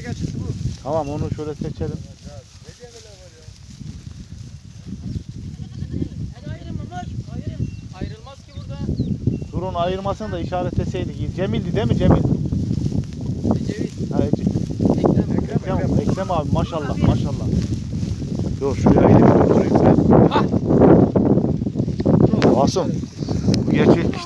Gebe geçisi bu. Tamam onu şöyle seçelim. Ayrılmaz ki burada. Dur ayırmasını da işaretleseydik. Cemil'di değil mi Cemil? Ecevit. Ha, Ece- Ekrem. Ekrem, Ekrem abi maşallah maşallah. Dur şuraya eğilip oturayım ah! ben. Asım. Bu gerçek